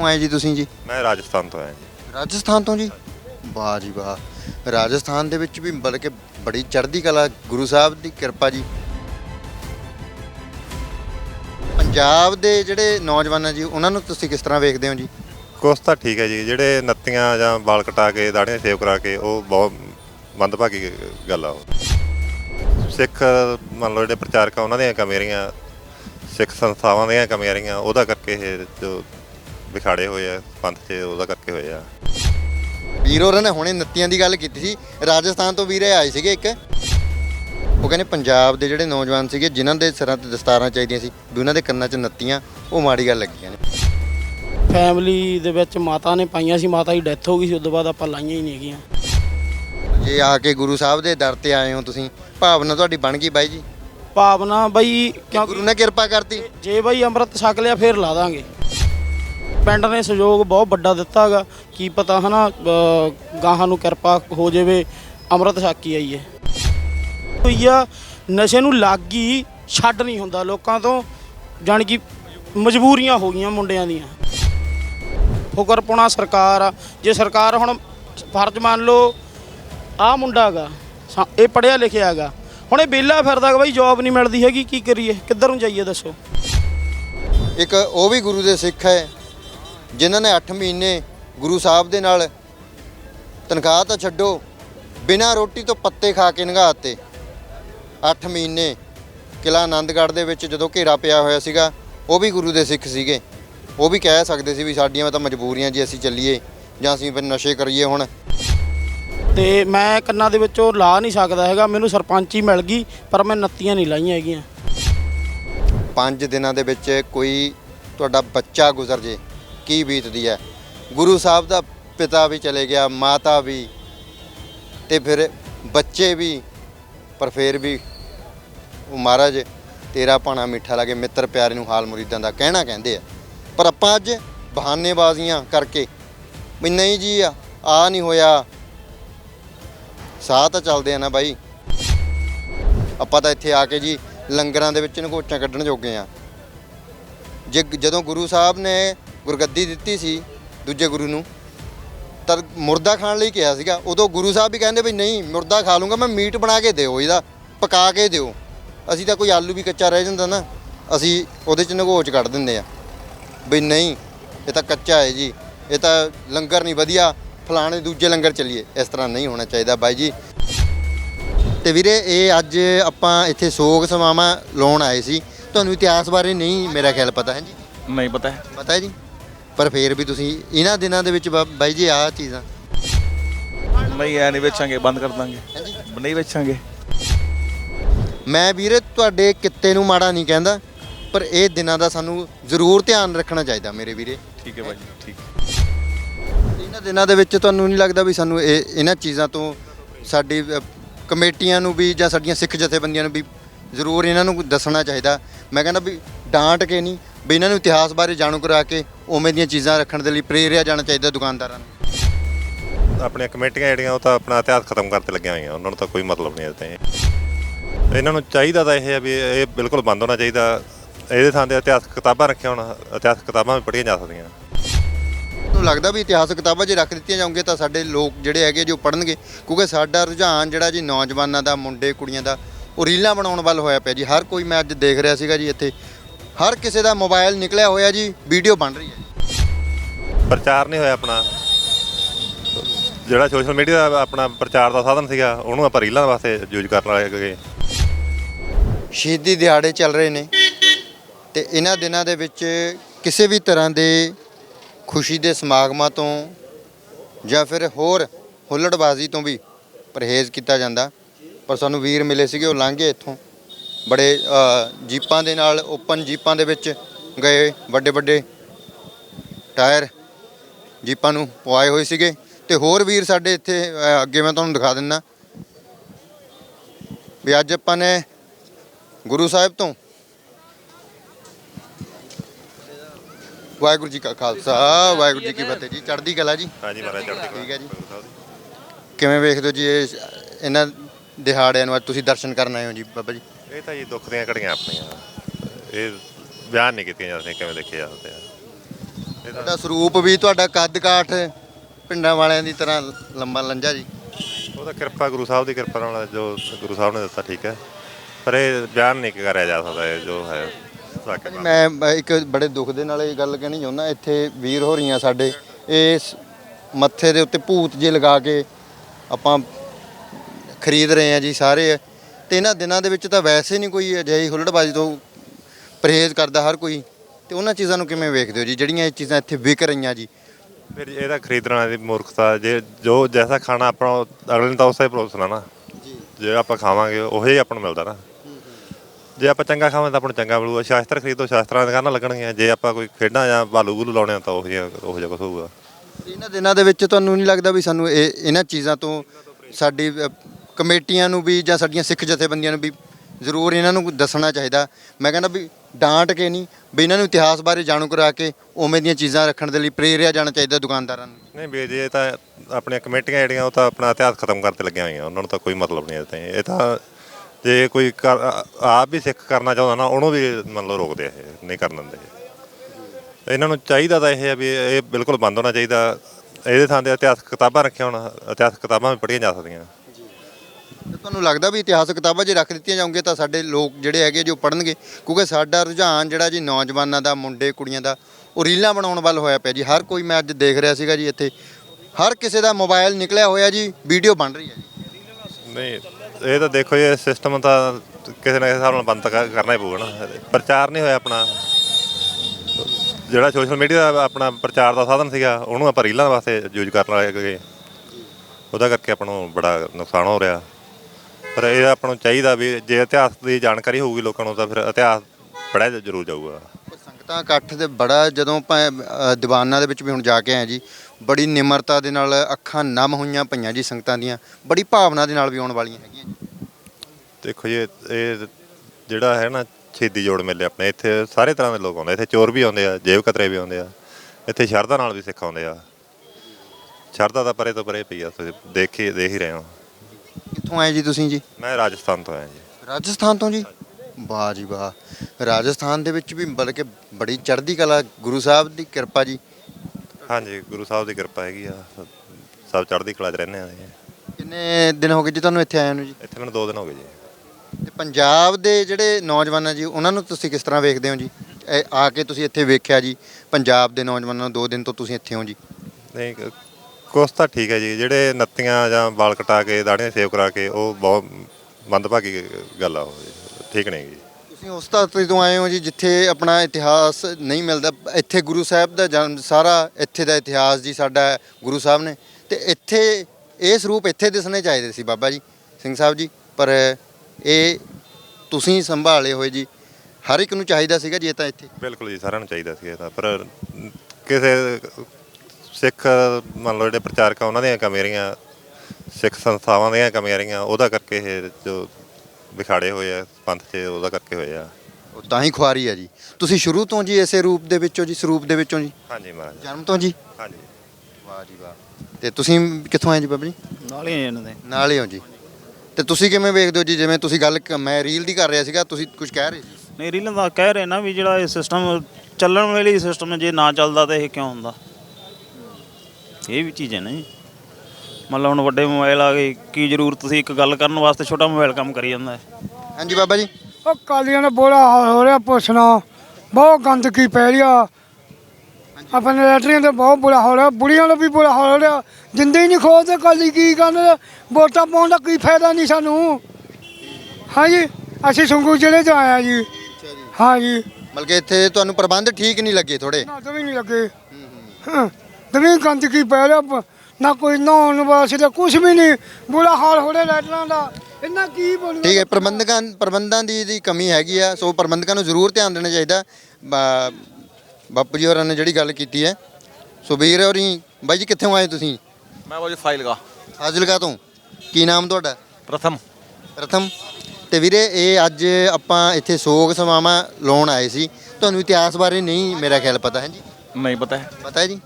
ਕਿੱਥੋਂ ਆਏ ਜੀ ਤੁਸੀਂ ਜੀ? ਮੈਂ ਰਾਜਸਥਾਨ ਤੋਂ ਆਇਆ ਜੀ। ਰਾਜਸਥਾਨ ਤੋਂ ਜੀ? ਵਾਹ ਜੀ ਵਾਹ। ਰਾਜਸਥਾਨ ਦੇ ਵਿੱਚ ਵੀ ਬਲਕਿ ਬੜੀ ਚੜ੍ਹਦੀ ਕਲਾ ਗੁਰੂ ਸਾਹਿਬ ਦੀ ਕਿਰਪਾ ਜੀ। ਪੰਜਾਬ ਦੇ ਜਿਹੜੇ ਨੌਜਵਾਨ ਆ ਜੀ ਉਹਨਾਂ ਨੂੰ ਤੁਸੀਂ ਕਿਸ ਤਰ੍ਹਾਂ ਵੇਖਦੇ ਹੋ ਜੀ? ਕੁਛ ਤਾਂ ਠੀਕ ਹੈ ਜੀ ਜਿਹੜੇ ਨੱਤੀਆਂ ਜਾਂ ਵਾਲ ਕਟਾ ਕੇ ਦਾੜੀਆਂ ਸੇਵ ਕਰਾ ਕੇ ਉਹ ਬਹੁਤ ਮੰਦਭਾਗੀ ਗੱਲ ਆ ਉਹ। ਸਿੱਖ ਮੰਨ ਲਓ ਜਿਹੜੇ ਪ੍ਰਚਾਰਕ ਆ ਉਹਨਾਂ ਦੀਆਂ ਕਮੀਆਂ ਰਹੀਆਂ ਸਿੱਖ ਸੰਸਥਾਵਾਂ ਦੀਆਂ ਕਮੀਆਂ ਰਹੀਆਂ ਉਹਦਾ ਕਰਕੇ ਇਹ ਜੋ ਵਿਖਾੜੇ ਹੋਏ ਆ ਪੰਥ 'ਚ ਉਹਦਾ ਕਰਕੇ ਹੋਏ ਆ। ਵੀਰ ਹੋਰਾਂ ਨੇ ਹੁਣੇ ਨੱਤੀਆਂ ਦੀ ਗੱਲ ਕੀਤੀ ਸੀ ਰਾਜਸਥਾਨ ਤੋਂ ਵੀਰੇ ਆਏ ਸੀਗੇ ਇੱਕ। ਉਹ ਕਹਿੰਦੇ ਪੰਜਾਬ ਦੇ ਜਿਹੜੇ ਨੌਜਵਾਨ ਸੀਗੇ ਜਿਨ੍ਹਾਂ ਦੇ ਸਿਰਾਂ ਤੇ ਦਸਤਾਰਾਂ ਚਾਹੀਦੀਆਂ ਸੀ ਵੀ ਉਹਨਾਂ ਦੇ ਕੰਨਾਂ 'ਚ ਨੱਤੀਆਂ ਉਹ ਮਾੜੀ ਗੱਲ ਲੱਗੀਆਂ ਨੇ। ਫੈਮਿਲੀ ਦੇ ਵਿੱਚ ਮਾਤਾ ਨੇ ਪਾਈਆਂ ਸੀ ਮਾਤਾ ਦੀ ਡੈਥ ਹੋ ਗਈ ਸੀ ਉਸ ਤੋਂ ਬਾਅਦ ਆਪਾਂ ਲਾਈਆਂ ਹੀ ਨਹੀਂ ਹੈਗੀਆਂ। ਜੇ ਆ ਕੇ ਗੁਰੂ ਸਾਹਿਬ ਦੇ ਦਰ ਤੇ ਆਏ ਹੋ ਤੁਸੀਂ ਭਾਵਨਾ ਤੁਹਾਡੀ ਬਣ ਗਈ ਬਾਈ ਜੀ? ਭਾਵਨਾ ਬਈ ਗੁਰੂ ਕਿਉਂਕਿ ਨੇ ਕਿਰਪਾ ਕਰਤੀ। ਜੇ ਬਈ ਅੰਮ੍ਰਿਤ ਛਕ ਲਿਆ ਫੇਰ ਲਾ ਦਾਂਗੇ। ਪਿੰਡ ਨੇ ਸਹਿਯੋਗ ਬਹੁਤ ਵੱਡਾ ਦਿੱਤਾ ਦਿੱਤਾਗਾ ਕੀ ਪਤਾ ਹਨਾ, ਅਹ, ਗਾਹਾਂ ਨੂੰ ਕਿਰਪਾ ਹੋ ਜਾਵੇ, ਅੰਮ੍ਰਿਤ ਛਾਕੀ ਆਈਏ। ਹੋਈ ਆ, ਨਸ਼ੇ ਨੂੰ ਲੱਗ ਗਈ ਛੱਡ ਨਹੀਂ ਹੁੰਦਾ ਲੋਕਾਂ ਤੋਂ, ਜਾਣੀ ਕਿ ਮਜਬੂਰੀਆਂ ਹੋ ਗਈਆਂ ਮੁੰਡਿਆਂ ਦੀਆਂ। ਫੁਕਰਪੁਣਾ ਸਰਕਾਰ ਆ, ਜੇ ਸਰਕਾਰ ਹੁਣ ਫਰਜ਼ ਮੰਨ ਲਓ, ਆਹ ਮੁੰਡਾ ਹੈਗਾ, ਸਾ- ਇਹ ਪੜਿਆ ਲਿਖਿਆ ਹੈਗਾ, ਹੁਣ ਇਹ ਵਿਹਲਾ ਫਿਰਦਾ ਹੈਗਾ ਬਾਈ ਜੌਬ ਨਹੀਂ ਮਿਲਦੀ ਹੈਗੀ, ਕੀ ਕਰੀਏ, ਕਿੱਧਰ ਨੂੰ ਜਾਈਏ ਦੱਸੋ। ਇੱਕ ਉਹ ਵੀ ਗੁਰੂ ਦੇ ਸਿੱਖ ਹੈ ਜਿਨ੍ਹਾਂ ਨੇ 8 ਮਹੀਨੇ ਗੁਰੂ ਸਾਹਿਬ ਦੇ ਨਾਲ ਤਨਖਾਹ ਤਾਂ ਛੱਡੋ ਬਿਨਾਂ ਰੋਟੀ ਤੋਂ ਪੱਤੇ ਖਾ ਕੇ ਨਗਾਤੇ 8 ਮਹੀਨੇ ਕਿਲਾ ਆਨੰਦਗੜ੍ਹ ਦੇ ਵਿੱਚ ਜਦੋਂ ਘੇਰਾ ਪਿਆ ਹੋਇਆ ਸੀਗਾ ਉਹ ਵੀ ਗੁਰੂ ਦੇ ਸਿੱਖ ਸੀਗੇ। ਉਹ ਵੀ ਕਹਿ ਸਕਦੇ ਸੀ ਵੀ ਸਾਡੀਆਂ ਤਾਂ ਮਜਬੂਰੀਆਂ ਜੀ ਅਸੀਂ ਚੱਲੀਏ ਜਾਂ ਅਸੀਂ ਫਿਰ ਨਸ਼ੇ ਕਰੀਏ ਹੁਣ। ਤੇ ਮੈਂ ਕੰਨਾਂ ਦੇ ਵਿੱਚੋਂ ਲਾ ਨਹੀਂ ਸਕਦਾ ਹੈਗਾ ਮੈਨੂੰ ਸਰਪੰਚੀ ਮਿਲ ਗਈ ਪਰ ਮੈਂ ਨੱਤੀਆਂ ਨਹੀਂ ਲਾਈਆਂ ਹੈਗੀਆਂ। ਪੰਜ ਦਿਨਾਂ ਦੇ ਵਿੱਚ ਕੋਈ ਤੁਹਾਡਾ ਬੱਚਾ ਗੁਜ਼ਰ ਜੇ। ਕੀ ਬੀਤਦੀ ਹੈ? ਗੁਰੂ ਸਾਹਿਬ ਦਾ ਪਿਤਾ ਵੀ ਚਲੇ ਗਿਆ, ਮਾਤਾ ਵੀ ਤੇ ਫਿਰ ਬੱਚੇ ਵੀ, ਪਰ ਫਿਰ ਵੀ ਉਹ ਮਹਾਰਾਜ ਤੇਰਾ ਭਾਣਾ ਮਿੱਠਾ ਲੱਗੇ, ਮਿੱਤਰ ਪਿਆਰੇ ਨੂੰ ਹਾਲ ਮੁਰੀਦਾਂ ਦਾ ਕਹਿਣਾ ਕਹਿੰਦੇ ਆ। ਪਰ ਆਪਾਂ ਅੱਜ ਬਹਾਨੇਬਾਜ਼ੀਆਂ ਕਰਕੇ ਵੀ ਨਹੀਂ ਜੀ, ਆ ਆ ਨਹੀਂ ਹੋਇਆ। ਸਾਹ ਤਾਂ ਚੱਲਦੇ ਆ ਨਾ ਬਾਈ। ਆਪਾਂ ਤਾਂ ਇੱਥੇ ਆ ਕੇ ਜੀ ਲੰਗਰਾਂ ਦੇ ਵਿੱਚ ਨਗੋਚਾਂ ਕੱਢਣ ਜੋਗੇ ਆ। ਜੇ ਜਦੋਂ ਗੁਰੂ ਸਾਹਿਬ ਨੇ ਗੁਰਗੱਦੀ ਦਿੱਤੀ ਸੀ ਦੂਜੇ ਗੁਰੂ ਨੂੰ। ਤਾਂ ਮੁਰਦਾ ਖਾਣ ਲਈ ਕਿਹਾ ਸੀਗਾ। ਉਦੋਂ ਗੁਰੂ ਸਾਹਿਬ ਵੀ ਕਹਿੰਦੇ ਵੀ ਨਹੀਂ ਮੁਰਦਾ ਖਾ ਲੂੰਗਾ ਮੈਂ ਮੀਟ ਬਣਾ ਕੇ ਦਿਓ ਇਹਦਾ ਪਕਾ ਕੇ ਦਿਓ। ਅਸੀਂ ਤਾਂ ਕੋਈ ਆਲੂ ਵੀ ਕੱਚਾ ਰਹਿ ਜਾਂਦਾ ਨਾ ਅਸੀਂ ਉਹਦੇ ਚ ਨਗੋਚ ਕੱਢ ਦਿੰਦੇ ਆ। ਵੀ ਨਹੀਂ ਇਹ ਤਾਂ ਕੱਚਾ ਹੈ ਜੀ ਇਹ ਤਾਂ ਲੰਗਰ ਨਹੀਂ ਵਧੀਆ ਫਲਾਣੇ ਦੂਜੇ ਲੰਗਰ ਚੱਲੀਏ ਇਸ ਤਰ੍ਹਾਂ ਨਹੀਂ ਹੋਣਾ ਚਾਹੀਦਾ ਬਾਈ ਜੀ। ਤੇ ਵੀਰੇ ਇਹ ਅੱਜ ਆਪਾਂ ਇੱਥੇ ਸੋਗ ਸਮਾਮਾ ਲਾਉਣ ਆਏ ਸੀ। ਤੁਹਾਨੂੰ ਇਤਿਹਾਸ ਬਾਰੇ ਨਹੀਂ ਮੇਰਾ ਖਿਆਲ ਪਤਾ ਹੈ ਜੀ? ਨਹੀਂ ਪਤਾ। ਹੈ ਪਤਾ ਹੈ ਜੀ? ਪਰ ਫੇਰ ਵੀ ਤੁਸੀਂ ਇਹਨਾਂ ਦਿਨਾਂ ਦੇ ਵਿੱਚ ਬਾ- ਬਾਈ ਜੀ ਆਹ ਚੀਜ਼ਾਂ। ਨਹੀਂ ਐ ਨਹੀਂ ਵੇਚਾਂਗੇ ਬੰਦ ਕਰ ਦਾਂਗੇ। ਨਹੀਂ ਵੇਚਾਂਗੇ। ਮੈਂ ਵੀਰੇ ਤੁਹਾਡੇ ਕਿੱਤੇ ਨੂੰ ਮਾੜਾ ਨਹੀਂ ਕਹਿੰਦਾ ਪਰ ਇਹ ਦਿਨਾਂ ਦਾ ਸਾਨੂੰ ਜ਼ਰੂਰ ਧਿਆਨ ਰੱਖਣਾ ਚਾਹੀਦਾ ਮੇਰੇ ਵੀਰੇ। ਠੀਕ ਹੈ ਭਾਈ ਠੀਕ ਇਹਨਾਂ ਦਿਨਾਂ ਦੇ ਵਿੱਚ ਤੁਹਾਨੂੰ ਨਹੀਂ ਲੱਗਦਾ ਵੀ ਸਾਨੂੰ ਇਹ ਇਹਨਾਂ ਚੀਜ਼ਾਂ ਤੋਂ ਸਾਡੀ ਅ, ਕਮੇਟੀਆਂ ਨੂੰ ਵੀ ਜਾਂ ਸਾਡੀਆਂ ਸਿੱਖ ਜਥੇਬੰਦੀਆਂ ਨੂੰ ਵੀ ਜ਼ਰੂਰ ਇਹਨਾਂ ਨੂੰ ਦੱਸਣਾ ਚਾਹੀਦਾ। ਮੈਂ ਕਹਿੰਦਾ ਵੀ ਡਾਂਟ ਕੇ ਨਹੀਂ ਵੀ ਇਹਨਾਂ ਨੂੰ ਇਤਿਹਾਸ ਬਾਰੇ ਜਾਣੂ ਕਰਾ ਕੇ ਉਵੇਂ ਦੀਆਂ ਚੀਜ਼ਾਂ ਰੱਖਣ ਦੇ ਲਈ ਪ੍ਰੇਰਿਆ ਜਾਣਾ ਚਾਹੀਦਾ ਦੁਕਾਨਦਾਰਾਂ ਨੂੰ। ਆਪਣੀਆਂ ਕਮੇਟੀਆਂ ਜਿਹੜੀਆਂ ਉਹ ਤਾਂ ਆਪਣਾ ਇਤਿਹਾਸ ਖਤਮ ਕਰਤੇ ਲੱਗੀਆਂ ਹੋਈਆਂ ਉਹਨਾਂ ਨੂੰ ਤਾਂ ਕੋਈ ਮਤਲਬ ਨਹੀਂ ਇਹਦੇ ਤੇ ਇਹਨਾਂ ਨੂੰ ਚਾਹੀਦਾ ਤਾਂ ਇਹ ਹੈ ਵੀ ਇਹ ਬਿਲਕੁਲ ਬੰਦ ਹੋਣਾ ਚਾਹੀਦਾ। ਇਹਦੇ ਥਾਂ ਤੇ ਇਤਿਹਾਸਕ ਕਿਤਾਬਾਂ ਰੱਖੀਆਂ ਹੋਣ ਇਤਿਹਾਸਕ ਕਿਤਾਬਾਂ ਵੀ ਪੜ੍ਹੀਆਂ ਜਾ ਸਕਦੀਆਂ। ਤੁਹਾਨੂੰ ਲੱਗਦਾ ਵੀ ਇਤਿਹਾਸਕ ਕਿਤਾਬਾਂ ਜੇ ਰੱਖ ਦਿੱਤੀਆਂ ਜਾਣਗੇ ਤਾਂ ਸਾਡੇ ਲੋਕ ਜਿਹੜੇ ਹੈਗੇ ਜੋ ਪੜ੍ਹਨਗੇ ਕਿਉਂਕਿ ਸਾਡਾ ਰੁਝਾਨ ਜਿਹੜਾ ਜੀ ਨੌਜਵਾਨਾਂ ਦਾ ਮੁੰਡੇ ਕੁੜੀਆਂ ਦਾ ਉਹ ਰੀਲਾਂ ਬਣਾਉਣ ਵੱਲ ਹੋਇਆ ਪਿਆ ਜੀ। ਹਰ ਕੋਈ ਮੈਂ ਅੱਜ ਦੇਖ ਰਿਹਾ ਸੀਗਾ ਜੀ ਇੱਥੇ ਹਰ ਕਿਸੇ ਦਾ ਮੋਬਾਈਲ ਨਿਕਲਿਆ ਹੋਇਆ ਜੀ ਵੀਡੀਓ ਬਣ ਰਹੀ ਹੈ ਪ੍ਰਚਾਰ ਨਹੀਂ ਹੋਇਆ ਆਪਣਾ। ਜਿਹੜਾ ਸੋਸ਼ਲ ਮੀਡੀਆ ਦਾ ਆਪਣਾ ਪ੍ਰਚਾਰ ਦਾ ਸਾਧਨ ਸੀਗਾ ਉਹਨੂੰ ਆਪਾਂ ਰੀਲਾਂ ਵਾਸਤੇ ਯੂਜ਼ ਕਰਨ ਲੱਗ ਗਏ। ਸ਼ਹੀਦੀ ਦਿਹਾੜੇ ਚੱਲ ਰਹੇ ਨੇ ਤੇ ਇਹਨਾਂ ਦਿਨਾਂ ਦੇ ਵਿੱਚ ਕਿਸੇ ਵੀ ਤਰ੍ਹਾਂ ਦੇ ਖੁਸ਼ੀ ਦੇ ਸਮਾਗਮਾਂ ਤੋਂ ਜਾਂ ਫਿਰ ਹੋਰ ਹੁੱਲੜਬਾਜ਼ੀ ਤੋਂ ਵੀ ਪਰਹੇਜ਼ ਕੀਤਾ ਜਾਂਦਾ। ਪਰ ਸਾਨੂੰ ਵੀਰ ਮਿਲੇ ਸੀਗੇ ਉਹ ਲੰਘੇ ਇੱਥੋਂ। ਬੜੇ ਜੀਪਾਂ ਦੇ ਨਾਲ ਓਪਨ ਜੀਪਾਂ ਦੇ ਵਿੱਚ ਗਏ ਵੱਡੇ ਵੱਡੇ ਟਾਇਰ ਜੀਪਾਂ ਨੂੰ ਪਵਾਏ ਹੋਏ ਸੀਗੇ। ਤੇ ਹੋਰ ਵੀਰ ਸਾਡੇ ਇੱਥੇ ਅੱਗੇ ਮੈਂ ਤੁਹਾਨੂੰ ਦਿਖਾ ਦਿੰਦਾ ਵੀ ਅੱਜ ਆਪਾਂ ਨੇ ਗੁਰੂ ਸਾਹਿਬ ਤੋਂ ਵਾਹਿਗੁਰੂ ਜੀ ਕਾ ਖਾਲਸਾ ਵਾਹਿਗੁਰੂ ਜੀ ਕੀ ਫਤਿਹ ਜੀ। ਚੜ੍ਹਦੀ ਕਲਾ ਜੀ। ਹਾਂਜੀ ਮਹਾਰਾਜ ਚੜ੍ਹਦੀ ਕਲਾ। ਠੀਕ ਹੈ ਜੀ। ਕਿਵੇਂ ਵੇਖਦੇ ਹੋ ਜੀ ਇਹ ਇਹਨਾਂ ਦਿਹਾੜਿਆਂ ਨੂੰ ਅੱਜ ਤੁਸੀਂ ਦਰਸ਼ਨ ਕਰਨ ਆਏ ਹੋ ਜੀ ਬਾਬਾ ਜੀ? ਇਹ ਤਾਂ ਜੀ ਦੁੱਖ ਦੀਆਂ ਘੜੀਆਂ ਆਪਣੀਆਂ। ਇਹ ਬਿਆਨ ਨਹੀਂ ਕੀਤੀਆਂ ਜਾ ਸਕਦੀਆਂ ਕਿਵੇਂ ਦੇਖੇ ਜਾ ਸਕਦੇ ਆ ਤੁਹਾਡਾ ਸਰੂਪ ਵੀ ਤੁਹਾਡਾ ਕੱਦ ਕਾਠ ਪਿੰਡਾਂ ਵਾਲਿਆਂ ਦੀ ਤਰ੍ਹਾਂ ਲੰਬਾ ਲੰਜਾ ਜੀ। ਉਹ ਤਾਂ ਕਿਰਪਾ ਗੁਰੂ ਸਾਹਿਬ ਦੀ ਕਿਰਪਾ ਨਾਲ ਜੋ ਗੁਰੂ ਸਾਹਿਬ ਨੇ ਦਿੱਤਾ ਠੀਕ ਹੈ। ਪਰ ਇਹ ਬਿਆਨ ਨਹੀਂ ਕਰਿਆ ਜਾ ਸਕਦਾ ਇਹ ਜੋ ਹੈ ਵਾਕਿਆ ਮੈਂ ਮੈਂ ਇੱਕ ਬੜੇ ਦੁੱਖ ਦੇ ਨਾਲ ਇਹ ਗੱਲ ਕਹਿਣੀ ਚਾਹੁੰਦਾ ਇੱਥੇ ਵੀਰ ਹੋ ਰਹੀਆਂ ਸਾਡੇ ਇਸ ਮੱਥੇ ਦੇ ਉੱਤੇ ਭੂਤ ਜੇ ਲਗਾ ਕੇ ਆਪਾਂ ਖਰੀਦ ਰਹੇ ਆ ਜੀ ਸਾਰੇ। ਤੇ ਇਹਨਾਂ ਦਿਨਾਂ ਦੇ ਵਿੱਚ ਤਾਂ ਵੈਸੇ ਨਹੀਂ ਕੋਈ ਅਜਿਹੀ ਹੁੱਲੜਬਾਜ਼ੀ ਤੋਂ ਪਰਹੇਜ਼ ਕਰਦਾ ਹਰ ਕੋਈ। ਤੇ ਉਹਨਾਂ ਚੀਜ਼ਾਂ ਨੂੰ ਕਿਵੇਂ ਵੇਖਦੇ ਹੋ ਜੀ? ਜਿਹੜੀਆਂ ਇਹ ਚੀਜ਼ਾਂ ਇੱਥੇ ਵਿਕ ਰਹੀਆਂ ਜੀ? ਫਿਰ ਇਹਦਾ ਖਰੀਦਣ ਦੀ ਮੂਰਖਤਾ ਜੇ ਜੋ ਜੈਸਾ ਖਾਣਾ ਆਪਣਾ ਅਗਲੇ ਨੇ ਤਾਂ ਉਸੇ ਪਰੋਸਣਾ ਨਾ ਜੇ। ਆਪਾਂ ਖਾਵਾਂਗੇ ਉਹੀ ਆਪਾਂ ਨੂੰ ਮਿਲਦਾ ਨਾ। ਜੇ ਆਪਾਂ ਚੰਗਾ ਖਾਵਾਂਗੇ ਤਾਂ ਆਪਾਂ ਨੂੰ ਚੰਗਾ ਮਿਲੂਗਾ। ਸ਼ਾਸਤਰ ਖਰੀਦੋ ਸ਼ਾਸਤਰਾਂ ਦੇ ਦੁਕਾਨਾਂ ਲੱਗਣਗੀਆਂ। ਜੇ ਆਪਾਂ ਕੋਈ ਖੇਡਾਂ ਜਾਂ ਬਾਲੂ ਬੂਲੂ ਲਾਉਣੇ ਆ ਤਾਂ ਉਹੀ ਉਹੋ ਜਿਹਾ ਕੁਝ ਹੋਊਗਾ। ਇਹਨਾਂ ਦਿਨਾਂ ਦੇ ਵਿੱਚ ਤੁਹਾਨੂੰ ਨਹੀਂ ਲੱਗਦਾ ਵੀ ਸਾਨੂੰ ਇਹ ਇਹਨਾਂ ਚੀਜ਼ਾਂ ਤੋਂ ਸਾਡੀ ਅ, ਕਮੇਟੀਆਂ ਨੂੰ ਵੀ ਜਾਂ ਸਾਡੀਆਂ ਸਿੱਖ ਜਥੇਬੰਦੀਆਂ ਨੂੰ ਵੀ ਜ਼ਰੂਰ ਇਹਨਾਂ ਨੂੰ ਦੱਸਣਾ ਚਾਹੀਦਾ। ਮੈਂ ਕਹਿੰਦਾ ਵੀ ਡਾਂਟ ਕੇ ਨਹੀਂ, ਵੀ ਇਹਨਾਂ ਨੂੰ ਇਤਿਹਾਸ ਬਾਰੇ ਜਾਣੂ ਕਰਾ ਕੇ ਉਵੇਂ ਦੀਆਂ ਚੀਜ਼ਾਂ ਰੱਖਣ ਦੇ ਲਈ ਪ੍ਰੇਰਿਆ ਜਾਣਾ ਚਾਹੀਦਾ ਦੁਕਾਨਦਾਰਾਂ ਨੂੰ। ਨਹੀਂ ਵੀ ਜੇ ਤਾਂ ਆਪਣੀਆਂ ਕਮੇਟੀਆਂ ਜਿਹੜੀਆਂ ਉਹ ਤਾਂ ਆਪਣਾ ਇਤਿਹਾਸ ਖਤਮ ਕਰਤੇ ਲੱਗੀਆਂ ਹੋਈਆਂ, ਉਹਨਾਂ ਨੂੰ ਤਾਂ ਕੋਈ ਮਤਲਬ ਨਹੀਂ ਇਹ ਇਹ ਤਾਂ ਜੇ ਕੋਈ ਕਰ- ਆਪ ਵੀ ਸਿੱਖ ਕਰਨਾ ਚਾਹੁੰਦਾ ਨਾ, ਉਹਨੂੰ ਵੀ ਮੰਨ ਲਓ ਰੋਕਦੇ ਇਹ, ਨਹੀਂ ਕਰਨ ਦਿੰਦੇ ਇਹਨਾਂ ਨੂੰ ਚਾਹੀਦਾ ਤਾਂ ਇਹ ਹੈ ਵੀ ਇਹ ਬਿਲਕੁਲ ਬੰਦ ਹੋਣਾ ਚਾਹੀਦਾ। ਇਹਦੇ ਥਾਂ ਤੇ ਇਤਿਹਾਸ ਕਿਤਾਬਾਂ ਰੱਖੀਆਂ ਹੋਣਾ, ਇਤਿਹਾਸ ਕਿਤਾਬਾਂ ਵੀ ਪੜ੍ਹੀਆਂ ਜਾ ਸਕਦੀਆਂ। ਤੇ ਤੁਹਾਨੂੰ ਲੱਗਦਾ ਵੀ ਇਤਿਹਾਸਕ ਕਿਤਾਬਾਂ ਜੇ ਰੱਖ ਦਿੱਤੀਆਂ ਜਾਣਗੇ ਤਾਂ ਸਾਡੇ ਲੋਕ ਜਿਹੜੇ ਹੈਗੇ ਜੋ ਪੜ੍ਹਨਗੇ, ਕਿਉਂਕਿ ਸਾਡਾ ਰੁਝਾਨ ਜਿਹੜਾ ਜੀ ਨੌਜਵਾਨਾਂ ਦਾ, ਮੁੰਡੇ, ਕੁੜੀਆਂ ਦਾ, ਉਹ ਰੀਲਾਂ ਬਣਾਉਣ ਵੱਲ ਹੋਇਆ ਪਿਆ ਜੀ। ਹਰ ਕੋਈ ਮੈਂ ਅੱਜ ਦੇਖ ਰਿਹਾ ਸੀਗਾ ਜੀ ਇੱਥੇ। ਹਰ ਕਿਸੇ ਦਾ ਮੋਬਾਈਲ ਨਿਕਲਿਆ ਹੋਇਆ ਜੀ, ਵੀਡੀਓ ਬਣ ਰਹੀ ਹੈ ਜੀ। ਨਹੀਂ, ਇਹ ਤਾਂ ਦੇਖੋ ਇਹ ਸਿਸਟਮ ਤਾਂ ਕਿਸੇ ਨਾ ਕਿਸੇ ਹਿਸਾਬ ਨਾਲ ਬੰਦ ਕਰ- ਕਰਨਾ ਹੀ ਪਊਗਾ ਨਾ। ਪ੍ਰਚਾਰ ਨਹੀਂ ਹੋਇਆ ਆਪਣਾ। ਜਿਹੜਾ ਸੋਸ਼ਲ ਮੀਡੀਆ ਦਾ ਆਪਣਾ ਪ੍ਰਚਾਰ ਦਾ ਸਾਧਨ ਸੀਗਾ, ਉਹਨੂੰ ਆਪਾਂ ਰੀਲਾਂ ਵਾਸਤੇ ਯੂਜ਼ ਕਰਨ ਲੱਗ ਗਏ ਉਹਦਾ ਕਰਕੇ ਆਪਾਂ ਨੂੰ ਬੜਾ ਨੁਕਸਾਨ ਹੋ ਰਿਹਾ। ਪਰ ਇਹ ਆਪਾਂ ਨੂੰ ਚਾਹੀਦਾ ਵੀ ਜੇ ਇਤਿਹਾਸ ਦੀ ਜਾਣਕਾਰੀ ਹੋਊਗੀ ਲੋਕਾਂ ਨੂੰ ਤਾਂ ਫਿਰ ਇਤਿਹਾਸ ਪੜ੍ਹਿਆ ਜ਼ਰੂਰ ਜਾਊਗਾ। ਸੰਗਤਾਂ ਇਕੱਠ ਦੇ ਬੜਾ ਜਦੋਂ ਆਪਾਂ ਅ, ਦੀਵਾਨਾਂ ਦੇ ਵਿੱਚ ਵੀ ਹੁਣ ਜਾ ਕੇ ਆਏ ਜੀ ਬੜੀ ਨਿਮਰਤਾ ਦੇ ਨਾਲ ਅੱਖਾਂ ਨਮ ਹੋਈਆਂ ਪਈਆਂ ਜੀ ਸੰਗਤਾਂ ਦੀਆਂ ਬੜੀ ਭਾਵਨਾ ਦੇ ਨਾਲ ਵੀ ਆਉਣ ਵਾਲੀਆਂ ਹੈਗੀਆਂ ਜੀ। ਦੇਖੋ ਜੀ ਇਹ ਇਹ ਜਿਹੜਾ ਹੈ ਨਾ ਸ਼ਹੀਦੀ ਜੋੜ ਮੇਲੇ ਆਪਣੇ ਇੱਥੇ ਸਾਰੇ ਤਰ੍ਹਾਂ ਦੇ ਲੋਕ ਆਉਂਦੇ ਇੱਥੇ ਚੋਰ ਵੀ ਆਉਂਦੇ ਆ ਜੇਬ ਕਤਰੇ ਵੀ ਆਉਂਦੇ ਆ ਇੱਥੇ ਸ਼ਰਧਾ ਨਾਲ ਵੀ ਸਿੱਖ ਆਉਂਦੇ ਆ। ਸ਼ਰਧਾ ਤਾਂ ਪਰੇ ਤੋਂ ਪਰੇ ਪਈ ਆ ਤੁਸੀਂ ਦੇਖ ਹੀ ਦੇਖ ਹੀ ਰਹੇ ਹੋ। ਕਿੱਥੋਂ ਆਏ ਜੀ ਤੁਸੀਂ ਜੀ? ਮੈਂ ਰਾਜਸਥਾਨ ਤੋਂ ਆਇਆ ਜੀ। ਰਾਜਸਥਾਨ ਤੋਂ ਜੀ? ਵਾਹ ਜੀ ਵਾਹ। ਰਾਜਸਥਾਨ ਦੇ ਵਿੱਚ ਵੀ ਬਲਕਿ ਬੜੀ ਚੜ੍ਹਦੀ ਕਲਾ ਗੁਰੂ ਸਾਹਿਬ ਦੀ ਕਿਰਪਾ ਜੀ। ਹਾਂਜੀ ਗੁਰੂ ਸਾਹਿਬ ਦੀ ਕਿਰਪਾ ਹੈਗੀ ਆ। ਸਭ ਚੜ੍ਹਦੀ ਕਲਾ 'ਚ ਰਹਿੰਦੇ ਆ ਜੀ। ਕਿੰਨੇ ਦਿਨ ਹੋ ਗਏ ਜੀ ਤੁਹਾਨੂੰ ਇੱਥੇ ਆਏ ਨੂੰ ਜੀ? ਇੱਥੇ ਮੈਨੂੰ 2 ਦਿਨ ਹੋ ਗਏ ਜੀ। ਤੇ ਪੰਜਾਬ ਦੇ ਜਿਹੜੇ ਨੌਜਵਾਨ ਆ ਜੀ ਉਹਨਾਂ ਨੂੰ ਤੁਸੀਂ ਕਿਸ ਤਰ੍ਹਾਂ ਵੇਖਦੇ ਹੋ ਜੀ? ਇਹ ਆ ਕੇ ਤੁਸੀਂ ਇੱਥੇ ਵੇਖਿਆ ਜੀ ਪੰਜਾਬ ਦੇ ਨੌਜਵਾਨਾਂ ਨੂੰ ਦੋ ਦਿਨ ਤੋਂ ਤੁਸੀਂ ਇੱਥੇ ਹੋ ਜੀ। ਨਹੀਂ ਕ- ਕੁਛ ਤਾਂ ਠੀਕ ਹੈ ਜੀ ਜਿਹੜੇ ਨੱਤੀਆਂ ਜਾਂ ਵਾਲ ਕਟਾ ਕੇ ਦਾੜੀਆਂ ਸੇਵ ਕਰਾ ਕੇ ਉਹ ਬਹੁਤ ਮੰਦਭਾਗੀ ਗੱਲ ਆ ਉਹ ਜੀ। ਠੀਕ ਨਹੀਂ ਜੀ। ਤੁਸੀਂ ਉਸ ਧਰਤੀ ਤੋਂ ਆਏ ਹੋ ਜੀ ਜਿੱਥੇ ਆਪਣਾ ਇਤਿਹਾਸ ਨਹੀਂ ਮਿਲਦਾ। ਇੱਥੇ ਗੁਰੂ ਸਾਹਿਬ ਦਾ ਜਨਮ ਸਾਰਾ ਇੱਥੇ ਦਾ ਇਤਿਹਾਸ ਜੀ ਸਾਡਾ ਗੁਰੂ ਸਾਹਿਬ ਨੇ। ਤੇ ਇੱਥੇ ਇਹ ਸਰੂਪ ਇੱਥੇ ਦਿਸਣੇ ਚਾਹੀਦੇ ਸੀ ਬਾਬਾ ਜੀ ਸਿੰਘ ਸਾਹਿਬ ਜੀ। ਪਰ ਇਹ ਤੁਸੀਂ ਸੰਭਾਲੇ ਹੋਏ ਜੀ ਹਰ ਇੱਕ ਨੂੰ ਚਾਹੀਦਾ ਸੀਗਾ ਜੀ ਇਹ ਤਾਂ ਇੱਥੇ। ਬਿਲਕੁਲ ਜੀ ਸਾਰਿਆਂ ਨੂੰ ਚਾਹੀਦਾ ਸੀ ਇਹ ਤਾਂ। ਪਰ ਕਿਸੇ ਸਿੱਖ ਮੰਨ ਲਓ ਜਿਹੜੇ ਪ੍ਰਚਾਰਕ ਆ ਉਹਨਾਂ ਦੀਆਂ ਕਮੀਆਂ ਰਹੀਆਂ ਸਿੱਖ ਸੰਸਥਾਵਾਂ ਦੀਆਂ ਕਮੀਆਂ ਰਹੀਆਂ ਉਹਦਾ ਕਰਕੇ ਇਹ ਜੋ ਵਿਖਾੜੇ ਹੋਏ ਆ ਪੰਥ 'ਚ ਉਹਦਾ ਕਰਕੇ ਹੋਏ ਆ। ਉਹ ਤਾਂ ਹੀ ਖੁਆਰੀ ਹੈ ਜੀ। ਤੁਸੀਂ ਸ਼ੁਰੂ ਤੋਂ ਜੀ ਇਸੇ ਰੂਪ ਦੇ ਵਿੱਚੋਂ ਜੀ ਸਰੂਪ ਦੇ ਵਿੱਚੋਂ ਜੀ? ਹਾਂਜੀ ਮਹਾਰਾਜ। ਜਨਮ ਤੋਂ ਜੀ? ਹਾਂਜੀ। ਵਾਹ ਜੀ ਵਾਹ। ਤੇ ਤੁਸੀਂ ਕਿੱਥੋਂ ਆਏ ਜੀ ਬਾਬਾ ਜੀ? ਨਾਲ ਹੀ ਆ ਇਹਨਾਂ ਦੇ। ਨਾਲ ਹੀ ਹੋ ਜੀ। ਤੇ ਤੁਸੀਂ ਕਿਵੇਂ ਵੇਖਦੇ ਹੋ ਜੀ ਜਿਵੇਂ ਤੁਸੀਂ ਗੱਲ ਕ- ਮੈਂ ਰੀਲ ਦੀ ਕਰ ਰਿਹਾ ਸੀਗਾ ਤੁਸੀਂ ਕੁਝ ਕਹਿ ਰਹੇ ਸੀ? ਨਹੀਂ ਰੀਲਾਂ ਦਾ ਕਹਿ ਰਹੇ ਨਾ ਵੀ ਜਿਹੜਾ ਇਹ ਸਿਸਟਮ ਚੱਲਣ ਵੇਲੇ ਸਿਸਟਮ ਜੇ ਨਾ ਚੱਲਦਾ ਤਾਂ ਇਹ ਕਿਉਂ ਹੁੰਦਾ? ਇਹ ਵੀ ਚੀਜ਼ ਹੈ ਨਾ ਜੀ। ਮਤਲਬ ਹੁਣ ਵੱਡੇ ਮੋਬਾਈਲ ਆ ਗਏ ਕੀ ਜ਼ਰੂਰਤ ਤੁਸੀਂ ਇੱਕ ਗੱਲ ਕਰਨ ਵਾਸਤੇ ਛੋਟਾ ਮੋਬਾਈਲ ਕੰਮ ਕਰੀ ਜਾਂਦਾ ਹੈ। ਹਾਂਜੀ ਬਾਬਾ ਜੀ। ਉਹ ਕਾਲੀਆਂ ਦਾ ਬੋਲਾ ਹਾਲ ਹੋ ਰਿਹਾ ਪੁੱਛਣਾ। ਬਹੁਤ ਗੰਦਗੀ ਪੈ ਰਹੀ ਆ। ਆਪਣੇ ਲੈਟਰੀਆਂ ਤੇ ਬਹੁਤ ਬੁਰਾ ਹੋ ਰਿਹਾ ਬੁੜੀਆਂ ਦਾ ਵੀ ਬੁਰਾ ਹਾਲ ਹੋ ਰਿਹਾ। ਜਿੰਦੇ ਹੀ ਨਹੀਂ ਖੋਲਦੇ ਕਾਲੀ ਕੀ ਕਰਨ? ਵੋਟਾਂ ਪਾਉਣ ਦਾ ਕੋਈ ਫਾਇਦਾ ਨਹੀਂ ਸਾਨੂੰ। ਹਾਂਜੀ ਅਸੀਂ ਸੰਗੂ ਜ਼ਿਲ੍ਹੇ ਤੋਂ ਆਇਆ ਜੀ। ਹਾਂਜੀ। ਮਤਲਬ ਕਿ ਇੱਥੇ ਤੁਹਾਨੂੰ ਪ੍ਰਬੰਧ ਠੀਕ ਨਹੀਂ ਲੱਗੇ ਥੋੜੇ ਨਾ ਤਾਂ ਵੀ ਨਹੀਂ ਲੱਗੇ। ਹਾਂ। ਦਵੀਂ ਕੀ ਪੈ ਰਿਹਾ? ਨਾ ਕੋਈ ਨਹਾਉਣ ਵਾਸਤੇ ਕੁਝ ਵੀ ਨਹੀਂ। ਬੁਰਾ ਹਾਲ ਹੋ ਰਿਹਾ ਦਾ। ਇਹਨਾਂ ਕੀ ਬੋਲੂ ਠੀਕ ਹੈ ਪ੍ਰਬੰਧਕਾਂ ਪ੍ਰਬੰਧਾਂ ਦੀ ਦੀ ਕਮੀ ਹੈਗੀ ਆ ਸੋ ਪ੍ਰਬੰਧਕਾਂ ਨੂੰ ਜ਼ਰੂਰ ਧਿਆਨ ਦੇਣਾ ਚਾਹੀਦਾ। ਬਾਪੂ ਜੀ ਹੋਰਾਂ ਨੇ ਜਿਹੜੀ ਗੱਲ ਕੀਤੀ ਹੈ। ਸੋ ਵੀਰ ਹੋਰੀ ਬਾਈ ਜੀ ਕਿੱਥੋਂ ਆਏ ਤੁਸੀਂ? ਮੈਂ ਬਾਜੀ ਫਾਈਲ ਗਾ ਫਾਜ਼ਿਲਕਾ ਤੋਂ। ਕੀ ਨਾਮ ਤੁਹਾਡਾ? ਪ੍ਰਥਮ। ਪ੍ਰਥਮ। ਤੇ ਵੀਰੇ ਇਹ ਅੱਜ ਆਪਾਂ ਇੱਥੇ ਸੋਗ ਸਮਾਵਾਂ ਲਾਉਣ ਆਏ ਸੀ। ਤੁਹਾਨੂੰ ਇਤਿਹਾਸ ਬਾਰੇ ਨਹੀਂ ਮੇਰਾ ਖਿਆਲ ਪਤਾ ਹੈ ਜੀ? ਨਹੀਂ ਪਤਾ। ਹੈ ਪਤਾ ਹੈ ਜੀ?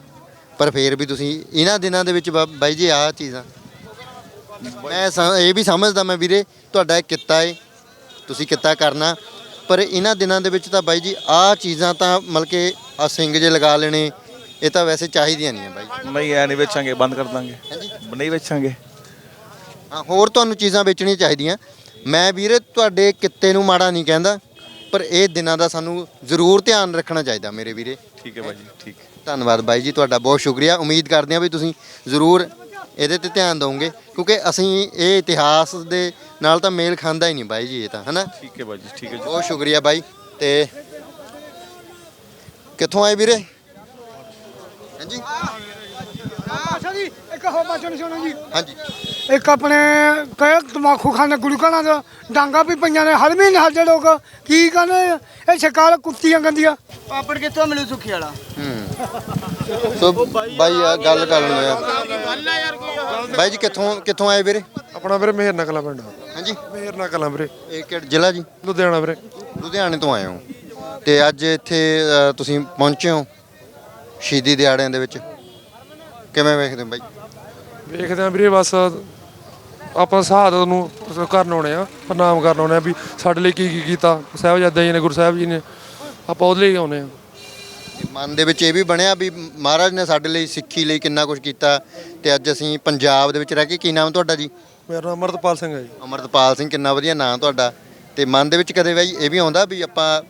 ਪਰ ਫੇਰ ਵੀ ਤੁਸੀਂ ਇਹਨਾਂ ਦਿਨਾਂ ਦੇ ਵਿੱਚ ਬਾ- ਬਾਈ ਜੀ ਆਹ ਚੀਜ਼ਾਂ। ਮੈਂ ਇਹ ਵੀ ਸਮਝਦਾ ਮੈਂ ਵੀਰੇ ਤੁਹਾਡਾ ਇਹ ਕਿੱਤਾ ਏ ਤੁਸੀਂ ਕਿੱਤਾ ਕਰਨਾ। ਪਰ ਇਹਨਾਂ ਦਿਨਾਂ ਦੇ ਵਿੱਚ ਤਾਂ ਬਾਈ ਜੀ ਆਹ ਚੀਜ਼ਾਂ ਤਾਂ ਮਤਲਬ ਕਿ ਆ ਸਿੰਘ ਜੇ ਲਗਾ ਲੈਣੇ ਇਹ ਤਾਂ ਵੈਸੇ ਚਾਹੀਦੀਆਂ ਨਹੀਂ ਹੈ ਬਾਈ ਨਹੀਂ ਐ ਨਹੀਂ ਵੇਚਾਂਗੇ ਬੰਦ ਕਰ ਦਾਂਗੇ। ਨਹੀਂ ਵੇਚਾਂਗੇ। ਹਾਂ ਹੋਰ ਤੁਹਾਨੂੰ ਚੀਜ਼ਾਂ ਵੇਚਣੀਆਂ ਚਾਹੀਦੀਆਂ। ਮੈਂ ਵੀਰੇ ਤੁਹਾਡੇ ਕਿੱਤੇ ਨੂੰ ਮਾੜਾ ਨਹੀਂ ਕਹਿੰਦਾ ਪਰ ਇਹ ਦਿਨਾਂ ਦਾ ਸਾਨੂੰ ਜ਼ਰੂਰ ਧਿਆਨ ਰੱਖਣਾ ਚਾਹੀਦਾ ਮੇਰੇ ਵੀਰੇ। ਠੀਕ ਹੈ ਭਾਜੀ ਠੀਕ। ਧੰਨਵਾਦ ਬਾਈ ਜੀ ਤੁਹਾਡਾ ਬਹੁਤ ਸ਼ੁਕਰੀਆ। ਉਮੀਦ ਕਰਦੇ ਹਾਂ ਵੀ ਤੁਸੀਂ ਜ਼ਰੂਰ ਇਹਦੇ ਤੇ ਧਿਆਨ ਦਿਓਗੇ ਕਿਉਂਕਿ ਅਸੀਂ ਇਹ ਇਤਿਹਾਸ ਦੇ ਨਾਲ ਤਾਂ ਮੇਲ ਖਾਂਦਾ ਹੀ ਨਹੀਂ ਬਾਈ ਜੀ ਇਹ ਤਾਂ ਹਨਾ? ਠੀਕ ਹੈ ਭਾਜੀ ਠੀਕ ਹੈ ਜੀ। ਬਹੁਤ ਸ਼ੁਕਰੀਆ ਬਾਈ ਤੇ ਕਿੱਥੋਂ ਆਏ ਵੀਰੇ? ਹਾਂਜੀ। ਅੱਛਾ ਜੀ ਇੱਕ ਹੋਰ ਬਚਨ ਸੁਣੋ ਜੀ। ਹਾਂਜੀ। ਇੱਕ ਆਪਣੇ ਕਹੇ ਤਮਾਕੂ ਖਾਣੇ ਗੁਰੂ ਘਰਾਂ ਦਾ ਡਾਂਗਾ ਵੀ ਪਈਆਂ ਨੇ ਹਲਮੀ ਨੇ ਹੱਜੇ ਲੋਕ ਕੀ ਕਹਿੰਦੇ ਇਹ ਸ਼ਕਾਲ ਕੁੱਤੀਆਂ ਗੰਦੀਆਂ। ਪਾਪੜ ਕਿੱਥੋਂ ਮਿਲੂ ਸੁੱਖੀ ਵਾਲਾ? ਹੂੰ। ਸੋ ਬਾਈ ਆ ਗੱਲ ਕਰ ਲੈਂਦੇ ਆ। ਬਾਈ ਜੀ ਕਿੱਥੋਂ ਕਿੱਥੋਂ ਆਏ ਵੀਰੇ? ਆਪਣਾ ਵੀਰੇ ਮੇਹਰ ਨਕਲਾ ਪਿੰਡ। ਹਾਂਜੀ। ਮੇਹਰ ਨਕਲਾ ਵੀਰੇ। ਇਹ ਕਿਹੜਾ ਜ਼ਿਲ੍ਹਾ ਜੀ? ਲੁਧਿਆਣਾ ਵੀਰੇ। ਲੁਧਿਆਣੇ ਤੋਂ ਆਏ ਹੋ। ਤੇ ਅੱਜ ਇੱਥੇ ਤੁਸੀਂ ਪਹੁੰਚੇ ਹੋ ਸ਼ਹੀਦੀ ਦਿਹਾੜਿਆਂ ਦੇ ਵਿੱਚ। ਕਿਵੇਂ ਵੇਖਦੇ ਹੋ ਬਾਈ? ਵੇਖਦੇ ਆ ਵੀਰੇ ਬਸ ਆਪਾਂ ਸ਼ਹਾਦਤ ਨੂੰ ਕਰਨ ਆਉਣੇ ਆ ਪ੍ਰਣਾਮ ਕਰਨ ਆਉਣੇ ਆ ਵੀ ਸਾਡੇ ਲਈ ਕੀ ਕੀ ਕੀਤਾ। ਸਾਹਿਬਜ਼ਾਦੇ ਜੀ ਨੇ ਗੁਰੂ ਸਾਹਿਬ ਜੀ ਨੇ ਆਪਾਂ ਉਹਦੇ ਲਈ ਆਉਣੇ ਆ। ਤੇ ਮਨ ਦੇ ਵਿੱਚ ਇਹ ਵੀ ਬਣਿਆ ਵੀ ਮਹਾਰਾਜ ਨੇ ਸਾਡੇ ਲਈ ਸਿੱਖੀ ਲਈ ਕਿੰਨਾ ਕੁਝ ਕੀਤਾ ਤੇ ਅੱਜ ਅਸੀਂ ਪੰਜਾਬ ਦੇ ਵਿੱਚ ਰਹਿ ਕੇ ਕੀ ਨਾਮ ਤੁਹਾਡਾ ਜੀ? ਮੇਰਾ ਨਾਮ ਅਮਰਤਪਾਲ ਸਿੰਘ ਹੈ ਜੀ। ਅਮਰਤਪਾਲ ਸਿੰਘ ਕਿੰਨਾ ਵਧੀਆ ਨਾਮ ਤੁਹਾਡਾ। ਤੇ ਮਨ ਦੇ ਵਿੱਚ ਕਦੇ ਬਾਈ ਇਹ ਵੀ ਆਉਂਦਾ ਵੀ ਆਪਾਂ